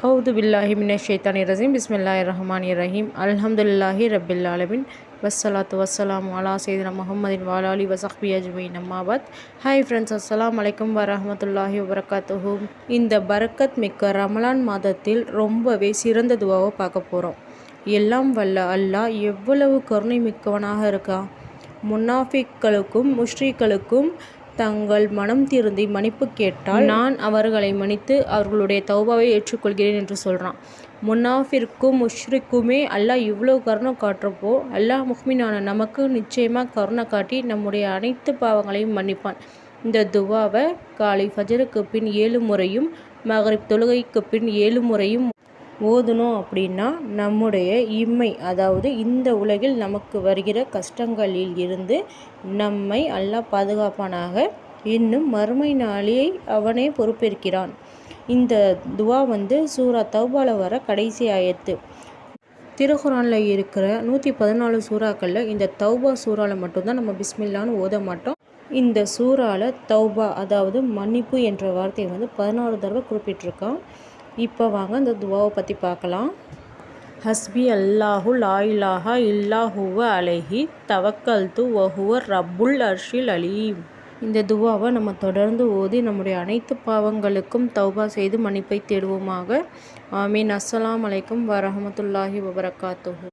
ஹவுது பில்லாஹி மின ஷைத்தானி ரஜீம் பிஸ்மில்லாஹி ரஹ்மானி ரஹீம் அலமதுல்லாஹி ரபில்லாலமின் வசலாத்து வஸ்ஸலாத்து அலா சைதன முகமதின் வாலாலி வசஹ்பி அஜ்மீன் அம்மாபாத் ஹாய் ஃப்ரெண்ட்ஸ் அஸ்ஸலாம் வலைக்கம் வரமத்துல்லாஹி வபரகாத்துஹு இந்த பரக்கத் மிக்க ரமலான் மாதத்தில் ரொம்பவே சிறந்த துவாவை பார்க்க போகிறோம் எல்லாம் வல்ல அல்லாஹ் எவ்வளவு கருணை மிக்கவனாக இருக்கா முன்னாஃபிக்களுக்கும் முஷ்ரீக்களுக்கும் தங்கள் மனம் திருந்தி மன்னிப்பு கேட்டால் நான் அவர்களை மன்னித்து அவர்களுடைய தௌபாவை ஏற்றுக்கொள்கிறேன் என்று சொல்கிறான் முன்னாஃபிற்கும் முஷ்ரிக்குமே அல்லாஹ் இவ்வளோ கருணை காட்டுறப்போ அல்லாஹ் முஹ்மினான நமக்கு நிச்சயமாக கருணை காட்டி நம்முடைய அனைத்து பாவங்களையும் மன்னிப்பான். இந்த துவாவை காலை ஃபஜருக்கு பின் ஏழு முறையும் மகரிப் தொழுகைக்கு பின் ஏழு முறையும் ஓதணும் அப்படின்னா நம்முடைய இம்மை அதாவது இந்த உலகில் நமக்கு வருகிற கஷ்டங்களில் இருந்து நம்மை அல்லாஹ் பாதுகாப்பானாக. இன்னும் மறுமை நாளியை அவனே பொறுப்பேற்கிறான். இந்த துவா வந்து சூரா தௌபால வர கடைசி ஆயத்து. திருக்குறானில் இருக்கிற நூற்றி பதினாலு சூறாக்களில் இந்த தௌபா சூறாவில் மட்டும்தான் நம்ம பிஸ்மில்லான்னு ஓத மாட்டோம். இந்த சூறாவில் தௌபா அதாவது மன்னிப்பு என்ற வார்த்தையை வந்து பதினாறு தடவை குறிப்பிட்டிருக்கான். இப்போ வாங்க இந்த துவாவை பற்றி பார்க்கலாம். ஹஸ்பி அல்லாஹு லாயிலாஹா இல்லாஹுவ அலஹி தவக்கல் து வஹுவ ரப்புல் அர்ஷில் அலீம். இந்த துவாவை நம்ம தொடர்ந்து ஓதி நம்முடைய அனைத்து பாவங்களுக்கும் தௌபா செய்து மன்னிப்பை தேடுவோமாக. ஆமீன். அஸ்ஸலாம் அலைக்கும் வரஹமத்துல்லாஹி வபரகாத்துஹு.